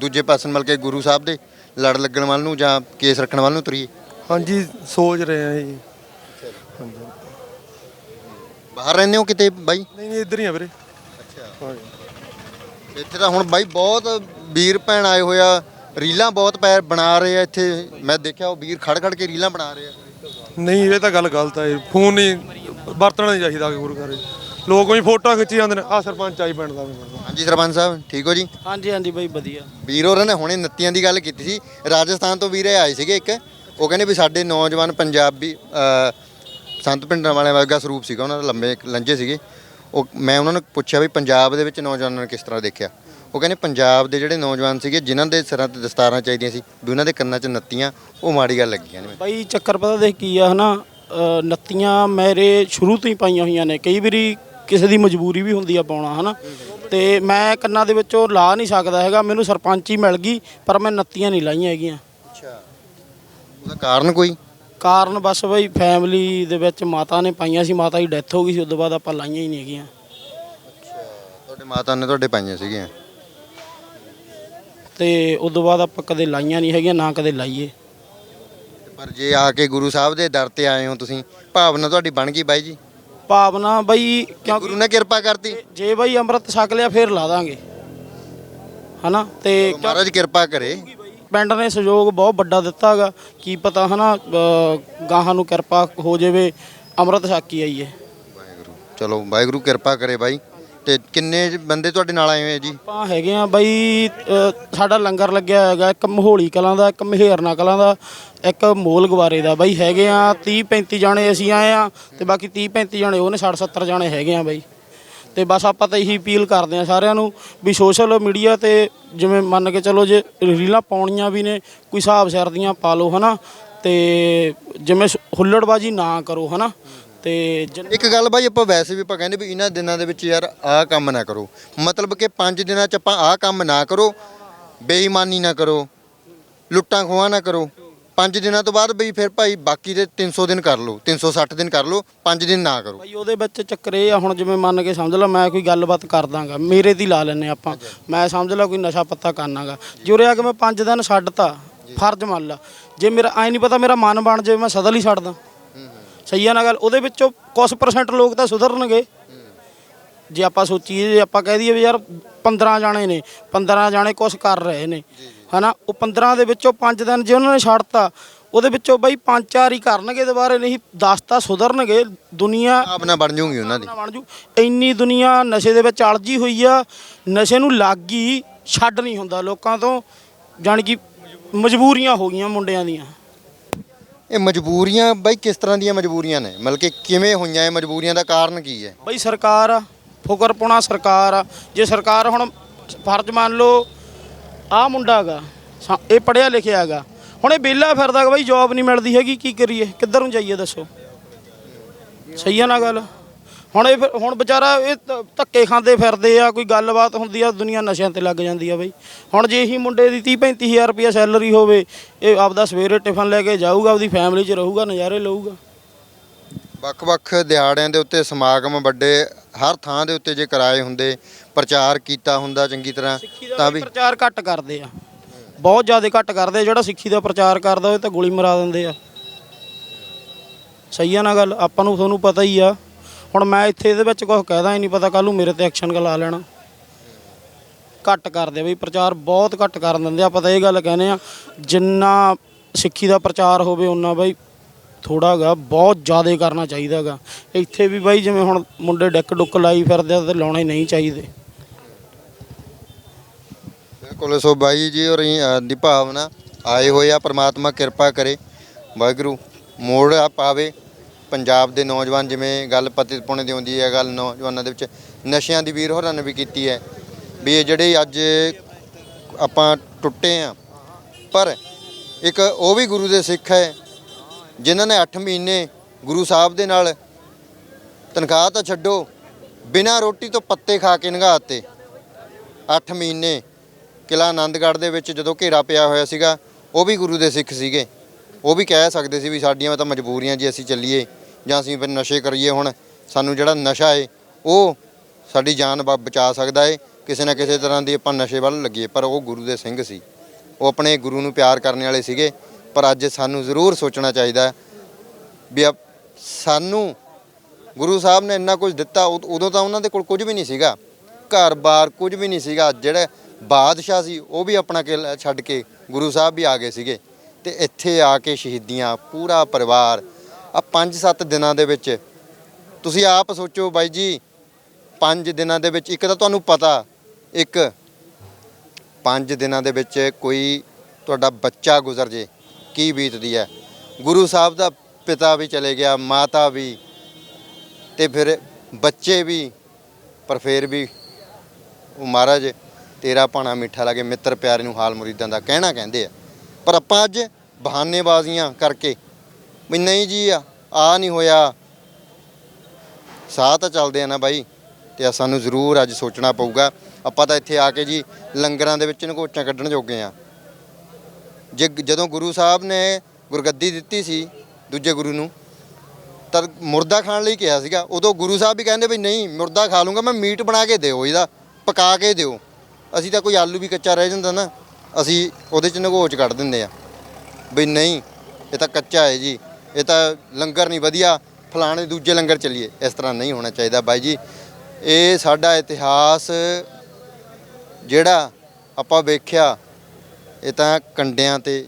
ਦੂਜੇ ਪਾਸੇ ਮਤਲਬ ਕਿ ਗੁਰੂ ਸਾਹਿਬ ਦੇ ਲੜ ਲੱਗਣ ਵੱਲ ਨੂੰ ਜਾਂ ਕੇਸ ਰੱਖਣ ਵੱਲ ਨੂੰ ਤੁਰੀਏ? ਹਾਂਜੀ ਸੋਚ ਰਹੇ ਆ ਜੀ। ਹਾਂਜੀ। ਬਾਹਰ ਰਹਿੰਦੇ ਹੋ ਕਿਤੇ ਬਾਈ? ਨਹੀਂ ਨਹੀਂ ਇੱਧਰ ਹੀ ਆ ਵੀਰੇ। ਅੱਛਾ। ਹਾਂਜੀ। ਇੱਥੇ ਤਾਂ ਹੁਣ ਬਾਈ ਬਹੁਤ ਵੀਰ ਭੈਣ ਆਏ ਹੋਇਆ ਰੀਲਾਂ ਬਹੁਤ ਪੈ ਬਣਾ ਰਹੇ ਆ ਇੱਥੇ। ਮੈਂ ਦੇਖਿਆ ਉਹ ਵੀਰ ਖੜ ਖੜ ਕੇ ਰੀਲਾਂ ਬਣਾ ਰਹੇ ਆ। ਨਹੀਂ ਇਹ ਤਾਂ ਗੱਲ ਗਲਤ ਜੀ ਫੋਨ ਨਹੀਂ ਵਰਤਣਾ ਨਹੀਂ ਚਾਹੀਦਾ ਕਿ ਗੁਰੂ ਘਰੇ। ਲੋਕ ਵੀ ਫੋਟੋਆਂ ਖਿੱਚੀ ਜਾਂਦੇ ਨੇ ਆ ਸਰਪੰਚ ਆਈ ਪਿੰਡ ਦਾ। ਵੀ ਹਾਂਜੀ ਸਰਪੰਚ ਸਾਹਿਬ ਠੀਕ ਹੋ ਜੀ? ਹਾਂਜੀ ਹਾਂਜੀ ਬਾਈ ਵਧੀਆ। ਵੀਰ ਹੋਰਾਂ ਨੇ ਹੁਣੇ ਨੱਤੀਆਂ ਦੀ ਗੱਲ ਕੀਤੀ ਸੀ। ਰਾਜਸਥਾਨ ਤੋਂ ਵੀਰੇ ਆਏ ਸੀਗੇ ਇੱਕ। ਉਹ ਕਹਿੰਦੇ ਵੀ ਸਾਡੇ ਨੌਜਵਾਨ ਪੰਜਾਬੀ ਸੰਤ ਪਿੰਡਾਂ ਵਾਲਿਆਂ ਵਰਗਾ ਸਰੂਪ ਸੀਗਾ। ਉਹਨਾਂ ਦਾ ਲੰਬੇ ਲੰਜੇ ਸੀਗੇ। ਉਹ ਮੈਂ ਉਹਨਾਂ ਨੂੰ ਪੁੱਛਿਆ ਵੀ ਪੰਜਾਬ ਦੇ ਵਿੱਚ ਨੌਜਵਾਨਾਂ ਨੂੰ ਕਿਸ ਤਰ੍ਹਾਂ ਦੇਖਿਆ? ਉਹ ਕਹਿੰਦੇ ਪੰਜਾਬ ਦੇ ਜਿਹੜੇ ਨੌਜਵਾਨ ਸੀਗੇ ਜਿਨ੍ਹਾਂ ਦੇ ਸਿਰਾਂ ਤੇ ਦਸਤਾਰਾਂ ਚਾਹੀਦੀਆਂ ਸੀ ਵੀ ਉਹਨਾਂ ਦੇ ਕੰਨਾਂ 'ਚ ਨੱਤੀਆਂ ਉਹ ਮਾੜੀ ਗੱਲ ਲੱਗੀਆਂ ਨੇ। ਬਾਈ ਚੱਕਰ ਪਤਾ ਦੇਖ ਕੀ ਆ ਹਨਾ? ਅ, ਨੱਤੀਆਂ ਮੇਰੇ ਸ਼ੁਰੂ ਤੋਂ ਹੀ ਪਾਈਆਂ ਹੋਈਆਂ ਨੇ। ਕਈ ਵਾਰੀ ਕਿਸੇ ਦੀ ਮਜਬੂਰੀ ਵੀ ਹੁੰਦੀ ਆ ਪਾਉਣਾ ਹਨਾ? ਤੇ ਮੈਂ ਕੰਨਾਂ ਦੇ ਵਿੱਚੋਂ ਲਾ ਨਹੀਂ ਸਕਦਾ ਹੈਗਾ। ਮੈਨੂੰ ਸਰਪੰਚ ਹੀ ਮਿਲ ਗਈ ਪਰ ਮੈਂ ਨੱਤੀਆਂ ਨਹੀਂ ਲਾਈਆਂ ਹੈਗੀਆਂ। ਅੱਛਾ। ਉਹਦਾ ਕਾਰਨ ਕੋਈ? ਕਾਰਨ ਬਸ ਬਈ ਫੈਮਿਲੀ ਦੇ ਵਿੱਚ ਮਾਤਾ ਨੇ ਪਾਈਆਂ ਸੀ ਮਾਤਾ ਦੀ ਡੈਥ ਹੋ ਗਈ ਸੀ ਉਸ ਤੋਂ ਬਾਅਦ ਆਪਾਂ ਲਾਈਆਂ ਹੀ ਨਹੀਂ ਹੈਗੀਆਂ। ਤੁਹਾਡੇ ਮਾਤਾ ਨੇ ਤੁਹਾਡੇ ਪਾਈਆਂ ਸੀਗੀਆਂ? ਤੇ ਉਸ ਤੋਂ ਬਾਅਦ ਆਪਾਂ ਕਦੇ ਲਾਈਆਂ ਨਹੀਂ ਹੈਗੀਆਂ ਨਾ ਕਦੇ ਲਾਈਏ। ਪਰ ਜੇ ਆ ਕੇ ਗੁਰੂ ਸਾਹਿਬ ਦੇ ਦਰ ਤੇ ਆਏ ਹੋ ਤੁਸੀਂ ਭਾਵਨਾ ਤੁਹਾਡੀ ਬਣ ਗਈ ਬਾਈ ਜੀ? ਭਾਵਨਾ ਬਈ ਕਿਉਂਕਿ ਗੁਰੂ ਨੇ ਕਿਰਪਾ ਕਰਤੀ? ਜੇ ਬਈ ਅੰਮ੍ਰਿਤ ਛਕ ਲਿਆ ਫੇਰ ਲਾ ਦਾਂਗੇ। ਹਨਾ? ਤੇ ਮਹਾਰਾਜ ਕਿਰਪਾ ਕਰੇ। ਪਿੰਡ ਨੇ ਸਹਿਯੋਗ ਬਹੁਤ ਵੱਡਾ ਦਿੱਤਾ ਹੈਗਾ ਕੀ ਪਤਾ ਹਨਾ ਅ, ਗਾਹਾਂ ਨੂੰ ਕਿਰਪਾ ਹੋ ਜਾਵੇ ਅੰਮ੍ਰਿਤ ਛਕੀ ਆਈਏ। ਵਾਹਿਗੁਰੂ। ਚਲੋ ਵਾਹਿਗੁਰੂ ਕਿਰਪਾ ਕਰੇ ਬਾਈ। ਤੇ ਕਿੰਨੇ ਬੰਦੇ ਤੁਹਾਡੇ ਨਾਲ ਆਏ ਹੋਏ ਆ ਜੀ? ਆਪਾਂ ਹੈਗੇ ਆ ਬਾਈ ਅ, ਸਾਡਾ ਲੰਗਰ ਲੱਗਿਆ ਹੈਗਾ ਇੱਕ ਮਹੋਲੀ ਕਲਾਂ ਦਾ ਇੱਕ ਮਹੇਰਨਾ ਕਲਾਂ ਦਾ ਇੱਕ ਮੋਲ ਗਵਾਰੇ ਦਾ। ਬਾਈ ਹੈਗੇ ਆ 30 35 ਜਾਣੇ ਅਸੀਂ ਆਏ ਆ ਤੇ ਬਾਕੀ 30 35 ਜਾਣੇ ਉਹਨੇ 60 70 ਜਾਣੇ ਹੈਗੇ ਆ ਬਾਈ। ਤੇ ਬਸ ਆਪਾਂ ਤਾਂ ਇਹੀ ਅਪੀਲ ਕਰਦੇ ਆ ਸਾਰਿਆਂ ਨੂੰ ਵੀ ਸੋਸ਼ਲ ਮੀਡੀਆ ਤੇ ਜਿਵੇਂ ਮੰਨ ਕੇ ਚਲੋ ਜੇ ਰੀਲਾਂ ਪਾਉਣੀਆਂ ਵੀ ਨੇ ਕੋਈ ਹਿਸਾਬ ਸਿਰ ਦੀਆਂ ਪਾ ਲਓ ਹਨਾ ਤੇ ਜਿਵੇਂ ਸ- ਹੁੱਲੜਬਾਜੀ ਨਾ ਕਰੋ ਹਨਾ। ਤੇ ਜਿਨ- ਇੱਕ ਗੱਲ ਬਾਈ ਆਪਾਂ ਵੈਸੇ ਵੀ ਆਪਾਂ ਕਹਿੰਦੇ ਵੀ ਇਹਨਾਂ ਦਿਨਾਂ ਦੇ ਵਿੱਚ ਯਾਰ ਆਹ ਕੰਮ ਨਾ ਕਰੋ। ਮਤਲਬ ਕਿ 5 ਦਿਨਾਂ ਚ ਆਪਾਂ ਆਹ ਕੰਮ ਨਾ ਕਰੋ ਬੇਈਮਾਨੀ ਨਾ ਕਰੋ ਲੁੱਟਾਂ ਖੋਹਾਂ ਨਾ ਕਰੋ। 5 ਦਿਨਾਂ ਤੋਂ ਬਾਅਦ ਬਈ ਫਿਰ ਭਾਈ ਬਾਕੀ ਦੇ 300 ਦਿਨ ਕਰ ਲਓ 360 ਦਿਨ ਕਰ ਲਓ 5 ਦਿਨ ਨਾ ਕਰੋ। ਭਾਈ ਉਹਦੇ ਵਿੱਚ ਚੱਕਰ ਇਹ ਆ ਹੁਣ ਜਿਵੇਂ ਮੰਨ ਕੇ ਸਮਝ ਲਾ ਮੈਂ ਕੋਈ ਗੱਲਬਾਤ ਕਰਦਾਗਾ ਮੇਰੇ ਦੀ ਲਾ ਲੈਨੇ ਆਪਾਂ। ਮੈਂ ਸਮਝ ਲਾ ਕੋਈ ਨਸ਼ਾ ਪੱਤਾ ਕਰਨਾਗਾ। ਜੁਰੇ ਆ ਕੇ ਮੈਂ 5 ਦਿਨ ਛੱਡਤਾ ਫਰਜ਼ ਮੰਨ ਲਾ। ਜੇ ਮੇਰਾ ਐ ਨਹੀਂ ਪਤਾ ਮੇਰਾ ਮਨ ਬਣ ਜਾਵੇ ਮੈਂ ਸਦਲ ਹੀ ਛੱਡਦਾ। ਸਹੀ ਆ ਨਾ ਗੱਲ ਉਹਦੇ ਵਿੱਚੋਂ ਕੁਝ ਪਰਸੈਂਟ ਲੋਕ ਤਾਂ ਸੁਧਰਨਗੇ। ਜੇ ਆਪਾਂ ਸੋਚੀਏ ਜੇ ਆਪਾਂ ਕਹਿ ਦਈਏ ਵੀ ਯਾਰ 15 ਜਾਣੇ ਨੇ 15 ਜਾਣੇ ਕੁਝ ਕਰ ਰਹੇ ਨੇ ਹਨਾ? ਉਹ 15 ਦੇ ਵਿੱਚੋਂ 5 ਦਿਨ ਜੇ ਉਹਨਾਂ ਨੇ ਛੱਡਤਾ ਉਹਦੇ ਵਿੱਚੋਂ ਬਈ ਪੰਜ ਚਾਰ ਹੀ ਕਰਨਗੇ ਦੁਬਾਰੇ ਨਹੀਂ 10 ਤਾਂ ਸੁਧਰਨਗੇ ਦੁਨੀਆ ਆਪ ਨਾ ਬਣ ਜੂਗੀ ਉਹਨਾਂ ਦੀ। ਬਣ ਜੂ। ਇੰਨੀ ਦੁਨੀਆ ਨਸ਼ੇ ਦੇ ਵਿੱਚ ਅਲਝੀ ਹੋਈ ਆ ਨਸ਼ੇ ਨੂੰ ਲੱਗ ਗਈ ਛੱਡ ਨਹੀਂ ਹੁੰਦਾ ਲੋਕਾਂ ਤੋਂ ਜਾਣੀ ਕਿ ਮਜਬੂਰੀਆਂ ਹੋ ਗਈਆਂ ਮੁੰਡਿਆਂ ਦੀਆਂ। ਇਹ ਮਜਬੂਰੀਆਂ ਬਾਈ ਕਿਸ ਤਰ੍ਹਾਂ ਦੀਆਂ ਮਜਬੂਰੀਆਂ ਨੇ? ਮਤਲਬ ਕਿ ਕਿਵੇਂ ਹੋਈਆਂ ਇਹ ਮਜਬੂਰੀਆਂ ਦਾ ਕਾਰਨ ਕੀ ਹੈ? ਬਈ ਸਰਕਾਰ ਆ ਫੁਕਰਪੁਣਾ ਸਰਕਾਰ ਆ। ਜੇ ਸਰਕਾਰ ਹੁਣ ਫਰਜ਼ ਮੰਨ ਲਓ ਆਹ ਮੁੰਡਾ ਹੈਗਾ, ਸਾ- ਇਹ ਪੜਿਆ ਲਿਖਿਆ ਹੈਗਾ, ਹੁਣ ਇਹ ਵਿਹਲਾ ਫਿਰਦਾ ਹੈਗਾ, ਬਈ ਜੌਬ ਨਹੀਂ ਮਿਲਦੀ ਹੈਗੀ, ਕੀ ਕਰੀਏ? ਕਿੱਧਰ ਨੂੰ ਜਾਈਏ ਦੱਸੋ? ਸਹੀ ਆ ਨਾ ਗੱਲ? ਹੁਣ ਇਹ ਫਿਰ- ਹੁਣ ਵਿਚਾਰਾ ਇਹ ਧ- ਧੱਕੇ ਖਾਂਦੇ ਫਿਰਦੇ ਆ ਕੋਈ ਗੱਲਬਾਤ ਹੁੰਦੀ ਆ ਦੁਨੀਆ ਨਸ਼ਿਆਂ ਤੇ ਲੱਗ ਜਾਂਦੀ ਆ ਬਈ। ਹੁਣ ਜੇ ਇਹੀ ਮੁੰਡੇ ਦੀ 30 35000 ਰੁਪਇਆ ਸੈਲਰੀ ਹੋਵੇ ਇਹ ਆਪਦਾ ਸਵੇਰੇ ਟਿਫਨ ਲੈ ਕੇ ਜਾਊਗਾ ਆਪਦੀ ਫੈਮਿਲੀ 'ਚ ਰਹੂਗਾ ਨਜ਼ਾਰੇ ਲਊਗਾ। ਵੱਖ-ਵੱਖ ਦਿਹਾੜਿਆਂ ਦੇ ਉੱਤੇ ਸਮਾਗਮ ਵੱਡੇ ਹਰ ਥਾਂ ਦੇ ਉੱਤੇ ਜੇ ਕਰਾਏ ਹੁੰਦੇ ਪ੍ਰਚਾਰ ਕੀਤਾ ਹੁੰਦਾ ਚੰਗੀ ਤਰ੍ਹਾਂ ਸਿੱਖੀ ਦਾ ਤਾਂ ਵੀ ਪ੍ਰਚਾਰ ਘੱਟ ਕਰਦੇ ਆ। ਬਹੁਤ ਜ਼ਿਆਦਾ ਘੱਟ ਕਰਦੇ ਆ ਜਿਹੜਾ ਸਿੱਖੀ ਦਾ ਪ੍ਰਚਾਰ ਕਰਦਾ ਉਹ ਤਾਂ ਗੋਲੀ ਮਰਾ ਦਿੰਦੇ ਆ। ਸਹੀ ਆ ਨਾ ਗੱਲ ਆਪਾਂ ਨੂੰ ਤੁਹਾਨੂੰ ਪਤਾ ਹੀ ਆ। ਹੁਣ ਮੈਂ ਇੱਥੇ ਇਹਦੇ ਵਿੱਚ ਕੁਝ ਕਹਿਦਾ ਹੀ ਨਹੀਂ ਪਤਾ ਕੱਲ ਨੂੰ ਮੇਰੇ ਤੇ ਐਕਸ਼ਨ ਲਾ ਲੈਣਾ। ਘੱਟ ਕਰਦੇ ਆ ਬਈ ਪ੍ਰਚਾਰ ਬਹੁਤ ਘੱਟ ਕਰਨ ਦਿੰਦੇ ਆਪਾਂ ਤਾਂ ਇਹ ਗੱਲ ਕਹਿੰਦੇ ਆ ਜਿੰਨਾ ਸਿੱਖੀ ਦਾ ਪ੍ਰਚਾਰ ਹੋਵੇ ਉਹਨਾਂ ਬਈ ਥੋੜਾ ਗਾ ਬਹੁਤ ਜ਼ਿਆਦਾ ਕਰਨਾ ਚਾਹੀਦਾਗਾ ਇੱਥੇ ਵੀ ਬਾਈ ਜਿਵੇਂ ਹੁਣ ਮੁੰਡੇ ਡੈਕ ਡੁੱਕ ਲਾਈ ਫਿਰਦੇ ਆ ਤੇ ਲਾਉਣੇ ਨਹੀਂ ਚਾਹੀਦੇ। ਬਿਲਕੁਲ ਸੋ ਬਾਈ ਜੀ ਔਰ ਇਹ, ਦੀ ਭਾਵਨਾ ਆਏ ਹੋਏ ਆ ਪ੍ਰਮਾਤਮਾ ਕਿਰਪਾ ਕਰੇ ਵਾਹਿਗੁਰੂ ਮੋੜ ਆ ਪਾਵੇ। ਪੰਜਾਬ ਦੇ ਨੌਜਵਾਨ ਜਿਵੇਂ ਗੱਲ ਪਤਿਤ ਪੁਣੇ ਦੀ ਆਉਂਦੀ ਹੈ, ਗੱਲ ਨੌਜਵਾਨਾਂ ਦੇ ਵਿੱਚ ਨਸ਼ਿਆਂ ਦੀ ਵੀਰ ਹੋਰਾਂ ਨੇ ਵੀ ਕੀਤੀ ਹੈ ਵੀ ਇਹ ਜਿਹੜੇ ਅੱਜ ਆਪਾਂ ਟੁੱਟੇ ਆ ਪਰ ਇੱਕ ਉਹ ਵੀ ਗੁਰੂ ਦੇ ਸਿੱਖ ਹੈ ਜਿਨ੍ਹਾਂ ਨੇ 8 ਮਹੀਨੇ ਗੁਰੂ ਸਾਹਿਬ ਦੇ ਨਾਲ ਤਨਖਾਹ ਤਾਂ ਛੱਡੋ, ਬਿਨਾਂ ਰੋਟੀ ਤੋਂ ਪੱਤੇ ਖਾ ਕੇ ਨਗਾਤੇ 8 ਮਹੀਨੇ ਕਿਲਾ ਆਨੰਦਗੜ੍ਹ ਦੇ ਵਿੱਚ ਜਦੋਂ ਘੇਰਾ ਪਿਆ ਹੋਇਆ ਸੀਗਾ, ਉਹ ਵੀ ਗੁਰੂ ਦੇ ਸਿੱਖ ਸੀਗੇ। ਉਹ ਵੀ ਕਹਿ ਸਕਦੇ ਸੀ ਵੀ ਸਾਡੀਆਂ ਤਾਂ ਮਜਬੂਰੀਆਂ ਜੀ ਅਸੀਂ ਚੱਲੀਏ। ਜਾਂ ਅਸੀਂ ਫਿਰ ਨਸ਼ੇ ਕਰੀਏ ਹੁਣ, ਸਾਨੂੰ ਜਿਹੜਾ ਨਸ਼ਾ ਏ, ਉਹ ਸਾਡੀ ਜਾਨ ਬ- ਬਚਾ ਸਕਦਾ ਏ, ਕਿਸੇ ਨਾ ਕਿਸੇ ਤਰ੍ਹਾਂ ਦੀ ਆਪਾਂ ਨਸ਼ੇ ਵੱਲ ਲੱਗੀਏ ਪਰ ਉਹ ਗੁਰੂ ਦੇ ਸਿੰਘ ਸੀ। ਉਹ ਆਪਣੇ ਗੁਰੂ ਨੂੰ ਪਿਆਰ ਕਰਨ ਵਾਲੇ ਸੀਗੇ, ਪਰ ਅੱਜ ਸਾਨੂੰ ਜ਼ਰੂਰ ਸੋਚਣਾ ਚਾਹੀਦਾ ਹੈ ਵੀ ਆਪ- ਸਾਨੂੰ ਗੁਰੂ ਸਾਹਿਬ ਨੇ ਇੰਨਾ ਕੁਝ ਦਿੱਤਾ, ਉਦ- ਉਦੋਂ ਤਾਂ ਉਹਨਾਂ ਦੇ ਕੋਲ ਕੁਝ ਵੀ ਨਹੀਂ ਸੀਗਾ। ਘਰ-ਬਾਰ ਕੁਝ ਵੀ ਨਹੀਂ ਸੀਗਾ, ਜਿਹੜਾ ਬਾਦਸ਼ਾਹ ਸੀ, ਉਹ ਵੀ ਆਪਣਾ ਕਿਲ੍ਹਾ ਛੱਡ ਕੇ ਗੁਰੂ ਸਾਹਿਬ ਵੀ ਆ ਗਏ ਸੀਗੇ। ਤੇ ਇੱਥੇ ਆ ਕੇ ਸ਼ਹੀਦੀਆਂ, ਪੂਰਾ ਪਰਿਵਾਰ ਆ 5-7 ਦਿਨਾਂ ਦੇ ਵਿੱਚ। ਤੁਸੀਂ ਆਪ ਸੋਚੋ ਬਾਈ ਜੀ 5 ਦਿਨਾਂ ਦੇ ਵਿੱਚ, ਇੱਕ ਤਾਂ ਤੁਹਾਨੂੰ ਪਤਾ, ਇੱਕ 5 ਦਿਨਾਂ ਦੇ ਵਿੱਚ ਕੋਈ ਤੁਹਾਡਾ ਬੱਚਾ ਗੁਜ਼ਰ ਜੇ, ਕੀ ਬੀਤਦੀ ਹੈ। ਗੁਰੂ ਸਾਹਿਬ ਦਾ ਪਿਤਾ ਵੀ ਚਲੇ ਗਿਆ, ਮਾਤਾ ਵੀ, ਤੇ ਫਿਰ ਬੱਚੇ ਵੀ, ਪਰ ਫਿਰ ਵੀ ਉਹ ਮਹਾਰਾਜ, ਤੇਰਾ ਭਾਣਾ ਮਿੱਠਾ ਲੱਗੇ, ਮਿੱਤਰ ਪਿਆਰੇ ਨੂੰ ਹਾਲ ਮੁਰੀਦਾਂ ਦਾ ਕਹਿਣਾ ਕਹਿੰਦੇ ਆ। ਪਰ ਆਪਾਂ ਅੱਜ ਬਹਾਨੇਬਾਜ਼ੀਆਂ ਕਰਕੇ, ਵੀ ਨਹੀਂ ਜੀ ਆ ਆ ਨਹੀਂ ਹੋਇਆ। ਸਾਹ ਤਾਂ ਚੱਲਦੇ ਆ ਨਾ ਬਾਈ, ਤੇ ਸਾਨੂੰ ਜ਼ਰੂਰ ਅੱਜ ਸੋਚਣਾ ਪਊਗਾ। ਆਪਾਂ ਤਾਂ ਇੱਥੇ ਆ ਕੇ ਜੀ ਲੰਗਰਾਂ ਦੇ ਵਿੱਚ ਨਗੋਚਾਂ ਕੱਢਣ ਜੋਗੇ ਆ। ਜੇ ਜਦੋਂ ਗੁਰੂ ਸਾਹਿਬ ਨੇ ਗੁਰਗੱਦੀ ਦਿੱਤੀ ਸੀ ਦੂਜੇ ਗੁਰੂ ਨੂੰ, ਤਾਂ ਮੁਰਦਾ ਖਾਣ ਲਈ ਕਿਹਾ ਸੀਗਾ। ਉਦੋਂ ਗੁਰੂ ਸਾਹਿਬ ਵੀ ਕਹਿੰਦੇ ਵੀ ਨਹੀਂ, ਮੁਰਦਾ ਖਾ ਲੂੰਗਾ, ਮੈਂ ਮੀਟ ਬਣਾ ਕੇ ਦਿਓ ਇਹਦਾ, ਪਕਾ ਕੇ ਦਿਓ। ਅਸੀਂ ਤਾਂ ਕੋਈ ਆਲੂ ਵੀ ਕੱਚਾ ਰਹਿ ਜਾਂਦਾ ਨਾ, ਅਸੀਂ ਉਹਦੇ ਚ ਨਗੋਚ ਕੱਢ ਦਿੰਦੇ ਆ। ਵੀ ਨਹੀਂ, ਇਹ ਤਾਂ ਕੱਚਾ ਹੈ ਜੀ। ਇਹ ਤਾਂ ਲੰਗਰ ਨਹੀਂ, ਵਧੀਆ ਫਲਾਣੇ ਦੂਜੇ ਲੰਗਰ ਚੱਲੀਏ। ਇਸ ਤਰ੍ਹਾਂ ਨਹੀਂ ਹੋਣਾ ਚਾਹੀਦਾ ਬਾਈ ਜੀ। ਇਹ ਸਾਡਾ ਇਤਿਹਾਸ ਜਿਹੜਾ ਆਪਾਂ ਵੇਖਿਆ, ਇਹ ਤਾਂ ਕੰਡਿਆਂ ਤੇ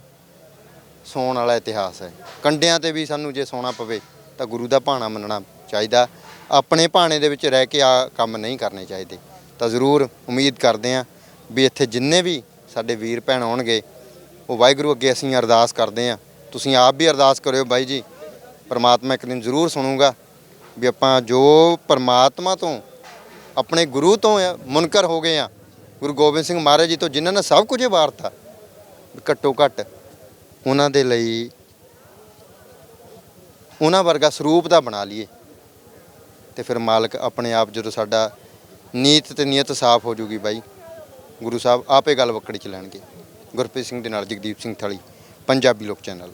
ਸੌਣ ਵਾਲਾ ਇਤਿਹਾਸ ਹੈ। ਕੰਡਿਆਂ ਤੇ ਵੀ ਸਾਨੂੰ ਜੇ ਸੌਣਾ ਪਵੇ, ਤਾਂ ਗੁਰੂ ਦਾ ਭਾਣਾ ਮੰਨਣਾ ਚਾਹੀਦਾ। ਆਪਣੇ ਭਾਣੇ ਦੇ ਵਿੱਚ ਰਹਿ ਕੇ ਆ ਕੰਮ ਨਹੀਂ ਕਰਨੇ ਚਾਹੀਦੇ। ਤਾਂ ਜ਼ਰੂਰ ਉਮੀਦ ਕਰਦੇ ਹਾਂ ਵੀ ਇੱਥੇ ਜਿੰਨੇ ਵੀ ਸਾਡੇ ਵੀਰ ਭੈਣ ਆਉਣਗੇ, ਉਹ ਵਾਹਿਗੁਰੂ ਅੱਗੇ ਅਸੀਂ ਅਰਦਾਸ ਕਰਦੇ ਹਾਂ। ਤੁਸੀਂ ਆਪ ਵੀ ਅਰਦਾਸ ਕਰਿਓ ਬਾਈ ਜੀ, ਪਰਮਾਤਮਾ ਇੱਕ ਦਿਨ ਜ਼ਰੂਰ ਸੁਣੂਗਾ ਵੀ ਆਪਾਂ ਜੋ ਪਰਮਾਤਮਾ ਤੋਂ ਆਪਣੇ ਗੁਰੂ ਤੋਂ ਮੁਨਕਰ ਹੋ ਗਏ ਆ, ਗੁਰੂ ਗੋਬਿੰਦ ਸਿੰਘ ਮਹਾਰਾਜ ਜੀ ਤੋਂ ਜਿਨ੍ਹਾਂ ਨੇ ਸਭ ਕੁਝ ਵਾਰਤਾ ਘੱਟੋ ਘੱਟ ਉਹਨਾਂ ਦੇ ਲਈ ਉਹਨਾਂ ਵਰਗਾ ਸਰੂਪ ਦਾ ਬਣਾ ਲਈਏ। ਤੇ ਫਿਰ ਮਾਲਕ ਆਪਣੇ ਆਪ ਜਦੋਂ ਸਾਡਾ ਨੀਤ ਤੇ ਨੀਅਤ ਸਾਫ਼ ਹੋ ਜੂਗੀ ਬਾਈ, ਗੁਰੂ ਸਾਹਿਬ ਆਪੇ ਗੱਲ ਵਕੜੀ ਚ ਲੈਣਗੇ। ਗੁਰਪ੍ਰੀਤ ਸਿੰਘ ਦੇ ਨਾਲ ਜਗਦੀਪ ਸਿੰਘ ਥਲੀ, ਪੰਜਾਬੀ ਲੋਕ ਚੈਨਲ।